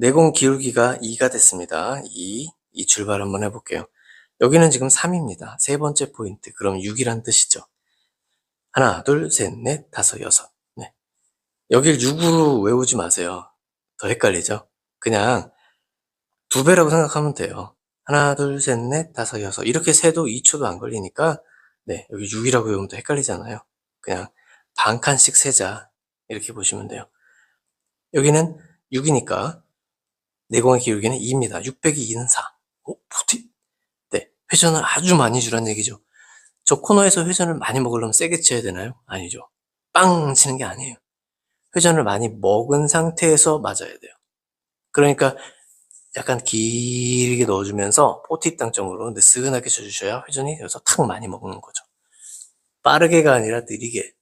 내공 기울기가 2가 됐습니다. 2, 이 출발 한번 해볼게요. 여기는 지금 3입니다. 세 번째 포인트. 그럼 6이란 뜻이죠. 하나, 둘, 셋, 넷, 다섯, 여섯. 네. 여길 6으로 외우지 마세요. 더 헷갈리죠? 그냥 두 배라고 생각하면 돼요. 하나, 둘, 셋, 넷, 다섯, 여섯. 이렇게 세도 2초도 안 걸리니까, 네, 여기 6이라고 외우면 더 헷갈리잖아요. 그냥 반 칸씩 세자. 이렇게 보시면 돼요. 여기는 6이니까 내공의 기울기는 2입니다. 6 빼기 2는 4. 어? 뭐지? 네, 회전을 아주 많이 주란 얘기죠. 저 코너에서 회전을 많이 먹으려면 세게 쳐야 되나요? 아니죠. 빵 치는 게 아니에요. 회전을 많이 먹은 상태에서 맞아야 돼요. 그러니까 약간 길게 넣어주면서 포티 입당점으로 느슨하게 쳐주셔야 회전이 여기서 탁 많이 먹는 거죠. 빠르게가 아니라 느리게